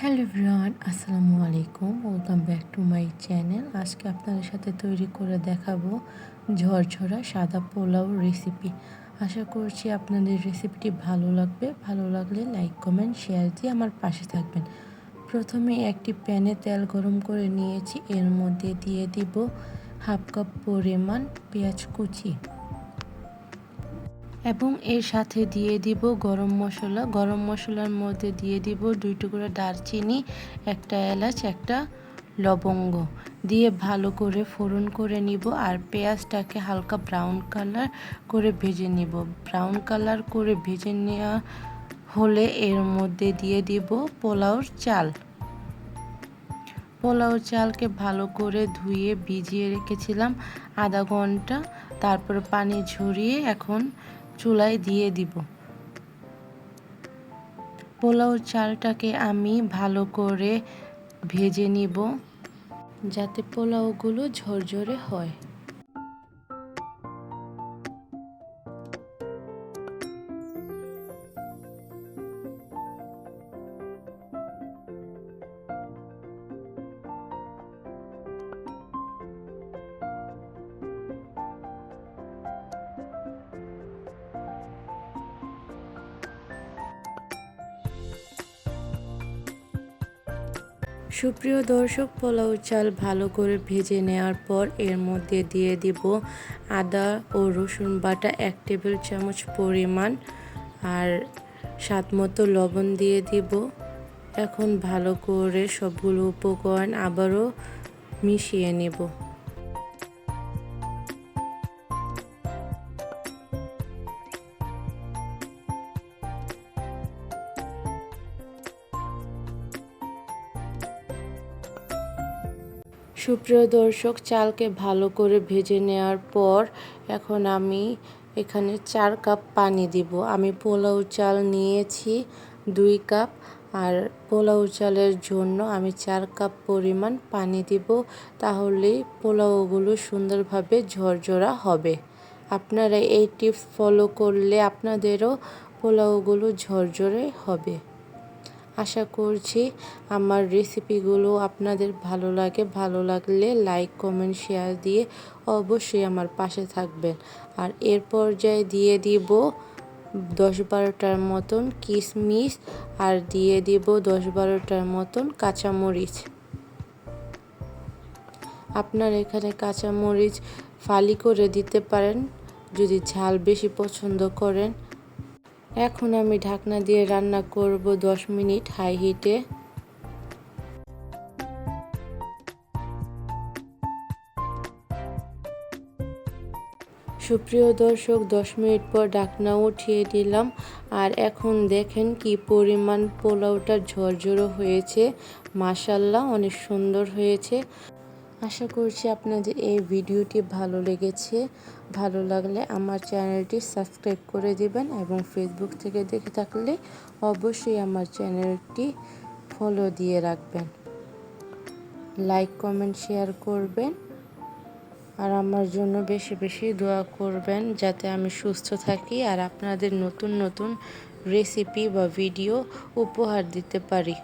Hello everyone, আসসালামু আলাইকুম। Welcome back to my channel আজকে আপনাদের সাথে তৈরি করে দেখাবো ঝরঝরা সাদা পোলাও রেসিপি আশা করছি আপনাদের রেসিপিটি ভালো লাগবে। ভালো লাগলে লাইক কমেন্ট শেয়ার দিয়ে আমার পাশে থাকবেন। প্রথমে একটি প্যানে তেল গরম করে নিয়েছি। এর মধ্যে দিয়ে দিব হাফ কাপ পরিমাণ পেঁয়াজ কুচি। এবং এর সাথে দিয়ে দিব গরম মশলা। গরম মশলার মধ্যে দিয়ে দিব দুই টুকরা দারচিনি, একটা এলাচ, একটা লবঙ্গ। দিয়ে ভালো করে ফোড়ন করে নিব আর পেঁয়াজটাকে হালকা ব্রাউন কালার করে ভেজে নিব। ব্রাউন কালার করে ভেজে নেওয়া হলে এর মধ্যে দিয়ে দিব পোলাওর চাল। পোলাও চালকে ভালো করে ধুয়ে ভিজিয়ে রেখেছিলাম আধা ঘণ্টা। তারপর পানি ঝরিয়ে এখন চুলায় দিয়ে দিব। পোলাও চালটাকে আমি ভালো করে ভেজে নিব যাতে পোলাওগুলো ঝরঝরে হয়। সুপ্রিয় দর্শক, পোলাও চাল ভালো করে ভেজে নেওয়ার পর এর মধ্যে দিয়ে দিব আদা ও রসুন বাটা এক টেবিল চামচ পরিমাণ আর স্বাদ মতো লবণ দিয়ে দিব। এখন ভালো করে সবগুলো উপকরণ আবারও মিশিয়ে নেব। সুপ্রিয় দর্শক, চালকে ভালো করে ভেজে নেওয়ার পর এখন আমি এখানে চার কাপ পানি দিব। আমি পোলাও চাল নিয়েছি দুই কাপ আর পোলাও চালের জন্য আমি চার কাপ পরিমাণ পানি দিব। তাহলে পোলাওগুলো সুন্দরভাবে ঝরঝরা হবে। আপনারা এই টিপস ফলো করলে আপনাদেরও পোলাওগুলো ঝরঝরে হবে। আশা করছি আমার রেসিপিগুলো আপনাদের ভালো লাগে। ভালো লাগলে লাইক কমেন্ট শেয়ার দিয়ে অবশ্যই আমার পাশে থাকবেন। আর এর পর্যায়ে দিয়ে দিব দশ বারোটার মতন কিশমিশ আর দিয়ে দিব দশ বারোটার মতন কাঁচামরিচ। আপনার এখানে কাঁচামরিচ ফালি করে দিতে পারেন। যদি ঝাল বেশি পছন্দ করেন এখন আমি ঢাকনা দিয়ে রান্না করব 10 মিনিট হাই হিটে। সুপ্রিয় দর্শক 10 মিনিট পর ঢাকনা উঠিয়ে দিলাম। আর এখন দেখেন কি পরিমাণ পোলাওটা ঝরঝরো হয়েছে। মাসাল্লাহ অনেক সুন্দর হয়েছে। আশা করছি আপনাদের এই ভিডিওটি ভালো লেগেছে। ভালো লাগলে আমার চ্যানেলটি সাবস্ক্রাইব করে দেবেন এবং ফেসবুক থেকে দেখে থাকলে অবশ্যই আমার চ্যানেলটি ফলো দিয়ে রাখবেন। লাইক কমেন্ট শেয়ার করবেন। আর আমার জন্য বেশি বেশি দোয়া করবেন যাতে আমি সুস্থ থাকি আর আপনাদের নতুন নতুন রেসিপি বা ভিডিও উপহার দিতে পারি।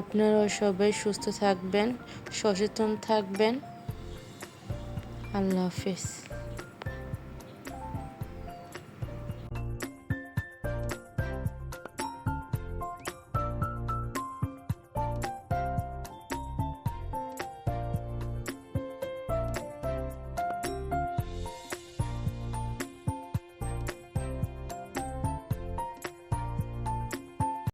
আপনারাও সবাই সুস্থ থাকবেন সচেতন থাকবেন। আল্লাহ হাফেজ।